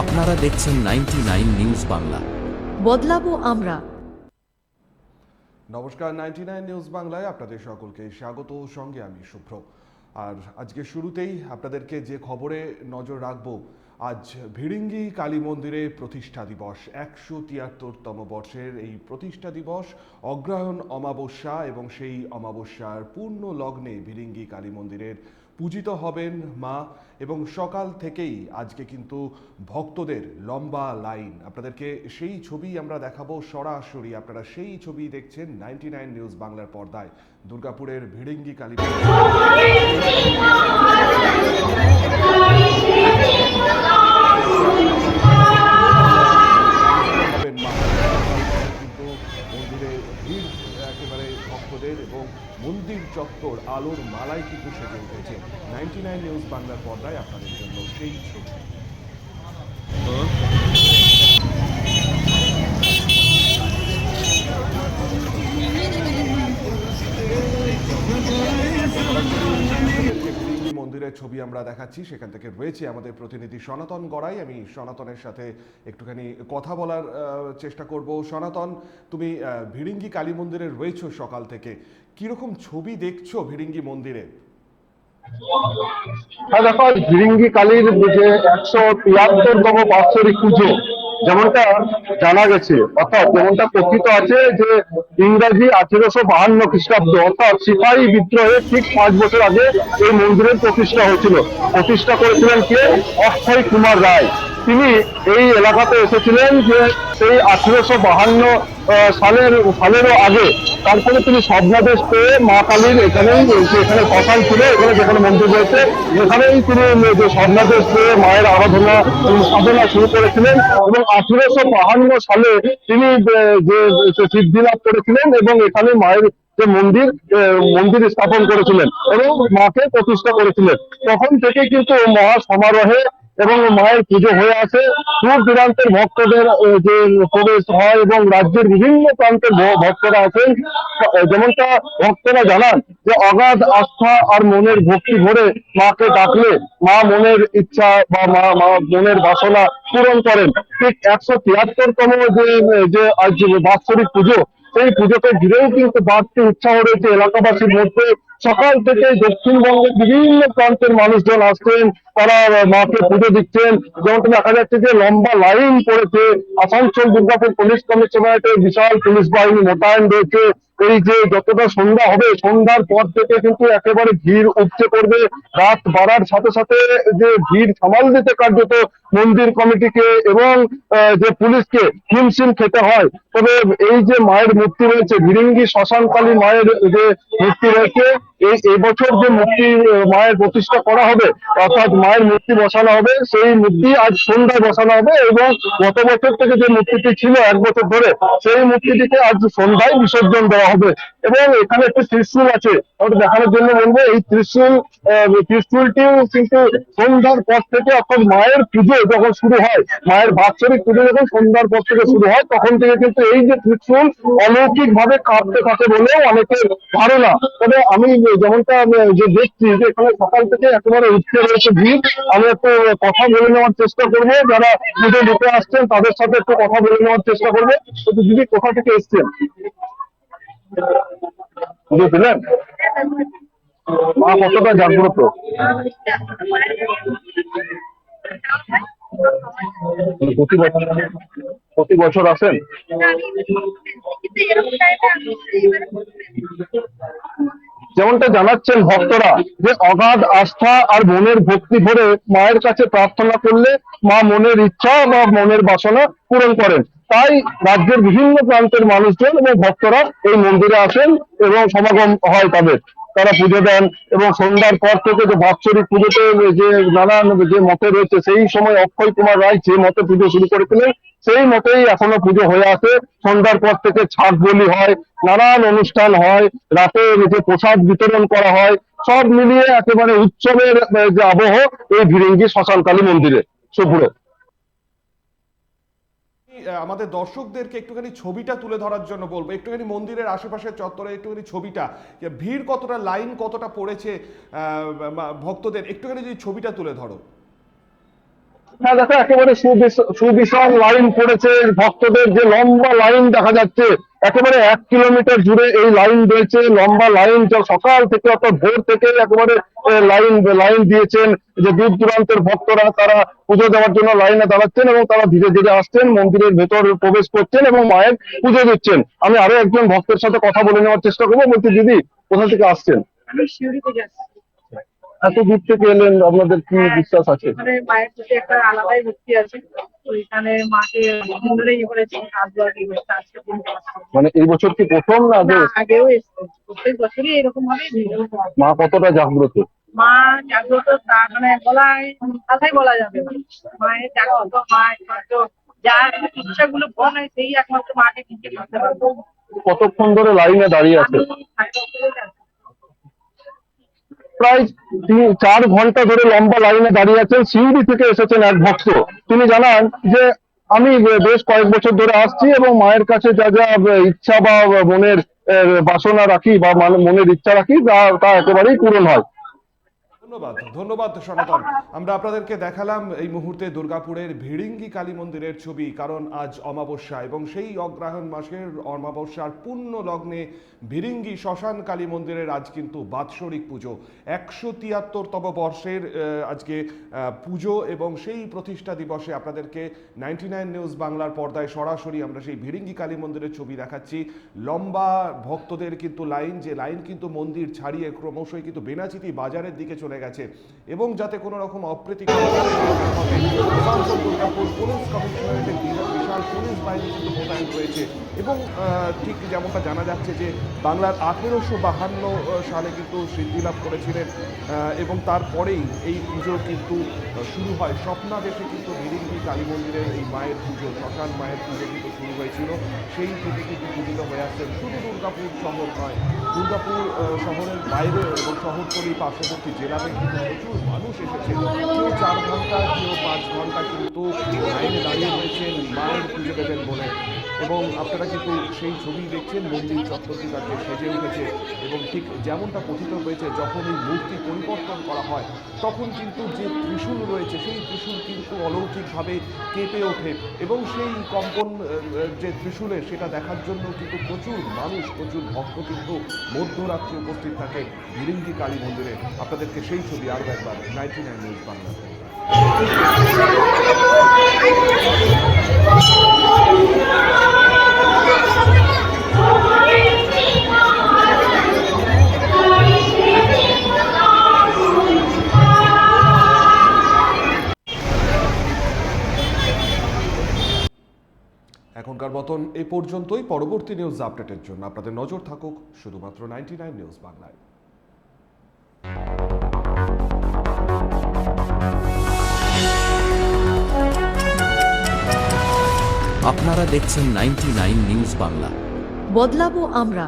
আপনারা দেখছেন ninety nine news Bangla. বদলাবো আমরা। নমস্কার নাইনটি নাইন নিউজ বাংলায় আপনাদের সকলকে স্বাগত সঙ্গে আমি শুভ্র আর আজকে শুরুতেই আপনাদেরকে যে খবরে নজর রাখব আজ ভিড়িঙ্গি কালী মন্দিরে প্রতিষ্ঠা দিবস। একশো তিয়াত্তরতম বর্ষের এই প্রতিষ্ঠা দিবস অগ্রহায়ণ অমাবস্যা এবং সেই অমাবস্যার পূর্ণ লগ্নে ভিড়িঙ্গি কালী মন্দিরের পূজিত হবেন মা এবং সকাল থেকেই আজকে কিন্তু ভক্তদের লম্বা লাইন। আপনাদেরকে সেই ছবি আমরা দেখাবো সরাসরি। আপনারা সেই ছবি দেখছেন নাইনটি নিউজ বাংলার পর্দায়। দুর্গাপুরের ভিড়িঙ্গি কালী আলোর মালায় কিন্তু সেজে উঠেছে। নাইনটি নাইন নিউজ বাংলার পর্দায় আপনাদের জন্য সেই ছবি। মন্দিরের ছবি আমরা দেখাচ্ছি, সেখান থেকে রয়েছে আমাদের প্রতিনিধি সনাতন গড়াই। আমি সনাতনের সাথে একটুখানি কথা বলার চেষ্টা করব। সনাতন, তুমি ভিড়িঙ্গি কালী মন্দিরে রয়েছো সকাল থেকে। কীরকম ছবি দেখছ ভিড়িঙ্গি মন্দিরে? হ্যাঁ দেখো আজ ভিরিঙ্গি কালীর যে একশো তিয়াত্তরতম বাৎসরিক পুজো, যেমনটা জানা গেছে, অর্থাৎ যেমনটা কথিত আছে যে ইংরাজি আঠেরোশো বাহান্ন খ্রিস্টাব্দ, অর্থাৎ সিপাহী বিদ্রোহে ঠিক পাঁচ বছর আগে এই মন্দিরের প্রতিষ্ঠা হয়েছিল। প্রতিষ্ঠা করেছিলেন কে? অক্ষয় কুমার রায়। তিনি এই এলাকাতে এসেছিলেন যে সেই আঠেরোশো বাহান্ন সালের সালেরও আগে তারপরে তিনি স্বপ্নাদেশ পেয়ে মা কালীর এখানেই এখানে শ্মশান ছিল, এখানে যেখানে মন্দির রয়েছে এখানেই তিনি যে স্বপ্নাদেশ পেয়ে মায়ের আরাধনা সাধনা শুরু করেছিলেন এবং আঠেরোশো বাহান্ন সালে তিনি যে- সিদ্ধি লাভ করেছিলেন এবং এখানে মায়ের যে মন্দির মন্দির স্থাপন করেছিলেন এবং মাকে প্রতিষ্ঠা করেছিলেন। তখন থেকে কিন্তু মহা সমারোহে এবং মায়ের পুজো হয়ে আসে। দূর দূরান্তের ভক্তদের যে প্রবেশ হয় এবং রাজ্যের বিভিন্ন প্রান্তের ভক্তরা আছেন যেমনটা ভক্তরা জানান যে, অগাধ আস্থা আর মনের ভক্তি ভরে মাকে ডাকলে মা মনের ইচ্ছা বা মা মা মনের বাসনা পূরণ করেন। ঠিক একশো তিয়াত্তরতম যে যে বাৎসরিক পুজো, সেই পুজোকে ঘিরেও কিন্তু বাড়তি উৎসাহ রয়েছে এলাকাবাসীর মধ্যে। সকাল থেকে দক্ষিণবঙ্গের বিভিন্ন প্রান্তের মানুষজন আসছেন, তারা মাকে পুজো দিচ্ছেন। যেমনটা দেখা যাচ্ছে যে লম্বা লাইন পড়েছে, আসানসোল দুর্গাপুর পুলিশ কমিশনারেটে বিশাল পুলিশ বাহিনী মোতায়েন রয়েছে। এই যে যতটা সন্ধ্যা হবে, সন্ধ্যার পর থেকে কিন্তু একেবারে ভিড় উপচে পড়বে। রাত বাড়ার সাথে সাথে যে ভিড় সামাল দিতে কার্যত মন্দির কমিটিকে এবং যে পুলিশকে হিমশিম খেতে হয়। তবে এই যে মায়ের মূর্তি রয়েছে ভিরিঙ্গি শ্মশানকালী মায়ের যে মূর্তি রয়েছে এই এবছর যে মূর্তি মায়ের প্রতিষ্ঠা করা হবে, অর্থাৎ মায়ের মূর্তি বসানো হবে, সেই মূর্তি আজ সন্ধ্যায় বসানো হবে এবং গত বছর থেকে যে মূর্তিটি ছিল এক বছর ধরে, সেই মূর্তিটিকে আজ সন্ধ্যায় বিসর্জন দেওয়া হবে। এবং এখানে একটি ত্রিশূল আছে ওটা দেখানোর জন্য বলব, এই ত্রিশূল ত্রিশূলটিও কিন্তু সন্ধ্যার পর থেকে অর্থাৎ মায়ের পুজো যখন শুরু হয়, মায়ের বাৎসরিক পুজো যখন সন্ধ্যার পর থেকে শুরু হয়, তখন থেকে কিন্তু এই যে ত্রিশূল অলৌকিক ভাবে কাঁপতে থাকে বলেও অনেকের ধারণা। তবে আমি যেমনটা আমি যে দেখছি যে এখানে সকাল থেকে একেবারে উঠতে রয়েছে ভিড়, আমি একটু কথা বলে নেওয়ার চেষ্টা করব। যারা পুজো দিতে আসছেন, তাদের সাথে একটু কথা বলে নেওয়ার চেষ্টা করব। দিদি, কোথা থেকে এসছেন? দিলেন মা কতটা জাগ্রত? প্রতি বছর প্রতি বছর আসেন? যেমনটা জানাচ্ছেন ভক্তরা যে অগাধ আস্থা আর মনের ভক্তি ভরে মায়ের কাছে প্রার্থনা করলে মা মনের ইচ্ছা বা মনের বাসনা পূরণ করেন। তাই রাজ্যের বিভিন্ন প্রান্তের মানুষজন এবং ভক্তরা এই মন্দিরে আসেন এবং সমাগম হয় তাদের। তারা পুজো দেন এবং সন্ধ্যার পর থেকে যে বাৎসরিক পুজোতে যে নানান যে মতে রয়েছে সেই সময় অক্ষয় কুমার রায় যে মতে পুজো শুরু করেছিলেন সেই মতেই এখনও পুজো হয়ে আসে সন্ধ্যার পর থেকে ছাদ বলি হয় নানান অনুষ্ঠান হয় রাতে যে প্রসাদ বিতরণ করা হয় সব মিলিয়ে একেবারে উৎসবের যে আবহ এই ভিরিঙ্গি শ্মশানকালী মন্দিরে আহ, আমাদের দর্শকদেরকে একটুখানি ছবিটা তুলে ধরার জন্য বলব। একটুখানি মন্দিরের আশেপাশের চত্বরে একটুখানি ছবিটা। ভিড় কতটা, লাইন কতটা পড়েছে ভক্তদের, একটুখানি যদি ছবিটা তুলে ধরো। হ্যাঁ দেখো, একেবারে সুবিশাল লাইন পড়েছে ভক্তদের, যে লম্বা লাইন দেখা যাচ্ছে, একেবারে এক কিলোমিটার জুড়ে এই লাইন রয়েছে, লম্বা লাইন সকাল থেকে অর্থাৎ ভোর থেকে একেবারে লাইন লাইন দিয়েছেন, যে দূর দূরান্তের ভক্তরা, তারা পুজো দেওয়ার জন্য লাইনে দাঁড়াচ্ছেন এবং তারা ধীরে ধীরে আসছেন, মন্দিরের ভেতর প্রবেশ করছেন এবং মায়ের পুজো দিচ্ছেন। আমি আরও একজন ভক্তের সাথে কথা বলে নেওয়ার চেষ্টা করব, বলছি, দিদি, কোথা থেকে আসছেন? এত দূর থেকে এলেন আপনাদের কি বিশ্বাস আছে? মানে মায়ের প্রতি একটা আলাদাই ভক্তি আছে। ওইখানে মাকে ধরে ইয়ে করেছি মানে এই বছর কি প্রথম না যে আগেও এসছে। প্রত্যেক বছরই এরকম ভাবে মা কতটা জাগ্রত? মা জাগ্রত তা মানে বলায় কথাই বলা যাবে মায়ের জাগ্রত মা একমাত্র যার ইচ্ছাগুলো পূরণ হয় সেই একমাত্র মাকে পারবে। কতক্ষণ ধরে লাইনে দাঁড়িয়ে আছে আমি সাড়ে দশটা থেকে যাচ্ছি। প্রায় চার ঘণ্টা ধরে লম্বা লাইনে দাঁড়িয়ে আছেন, সিউড়ি থেকে এসেছেন এক ভক্ত। তিনি জানান যে, আমি বেশ কয়েক বছর ধরে আসছি এবং মায়ের কাছে যা যা ইচ্ছা বা মনের বাসনা রাখি বা মানে মনের ইচ্ছা রাখি তা একেবারেই পূরণ হয়। ধন্যবাদ ধন্যবাদ সনাতন। আমরা আপনাদেরকে দেখালাম এই মুহূর্তে দুর্গাপুরের ভিড়িঙ্গি কালী মন্দিরের ছবি, কারণ আজ অমাবস্যা এবং সেই অগ্রহায়ণ মাসের অমাবস্যার পূর্ণ লগ্নে ভিড়িঙ্গি শ্মশান কালী মন্দিরের আজ কিন্তু বাৎসরিক পুজো। একশো তিয়াত্তরতম বর্ষের আজকে পুজো এবং সেই প্রতিষ্ঠা দিবসে আপনাদেরকে নাইনটি নাইন নিউজ বাংলার পর্দায় সরাসরি আমরা সেই ভিড়িঙ্গি কালী মন্দিরের ছবি দেখাচ্ছি। লম্বা ভক্তদের কিন্তু লাইন, যে লাইন কিন্তু মন্দির ছাড়িয়ে ক্রমশই কিন্তু বেনাচিতি বাজারের দিকে চলে গেছে। এবং যাতে কোনো রকম অপ্রীতিকর বিশাল পুলিশ বাহিনী কিন্তু মোতায়েন রয়েছে। এবং ঠিক যেমনটা জানা যাচ্ছে যে বাংলার আঠেরোশো বাহান্ন সালে কিন্তু সিদ্ধি লাভ করেছিলেন এবং তারপরেই এই পুজো কিন্তু শুরু হয়। স্বপ্নাদেশে কিন্তু নিরিঙ্গি কালী মন্দিরের এই মায়ের পুজো, শ্মশান মায়ের পুজো কিন্তু শুরু হয়েছিল। সেই থেকে কিন্তু পূজিত হয়ে আসছেন শুধু দুর্গাপুর শহর নয়, দুর্গাপুর শহরের বাইরে এবং শহরতলি পার্শ্ববর্তী জেলাতে প্রচুর মানুষ এসেছে চার ঘণ্টা কেউ পাঁচ ঘণ্টা কিন্তু লাইনে দাঁড়িয়ে রয়েছেন মায়ের পুজো দেবেন বলে। এবং আপনারা কিন্তু সেই ছবি দেখছেন, মন্দির চত্বরটি তাকে সেজে উঠেছে এবং ঠিক যেমনটা কথিত হয়েছে, যখন এই মূর্তি পরিবর্তন করা হয়, তখন কিন্তু যে ত্রিশূল রয়েছে, সেই ত্রিশূল কিন্তু অলৌকিকভাবে কেঁপে ওঠে এবং সেই কম্পন যে ত্রিশূলের সেটা দেখার জন্য কিন্তু প্রচুর মানুষ, প্রচুর ভক্ত কিন্তু মধ্যরাত্রে উপস্থিত থাকে ভিরিঙ্গি কালী মন্দিরে। আপনাদেরকে সেই ছবি আরও একবার নাইনটি নাইন নিউজ বাংলা এখনকার মতন এ পর্যন্তই পরবর্তী নিউজ আপডেটের জন্য। আপনাদের নজর থাকুক শুধুমাত্র নাইনটি নাইন নিউজ বাংলায়। আপনারা দেখছেন নাইনটি নিউজ বাংলা। বদলাবো আমরা।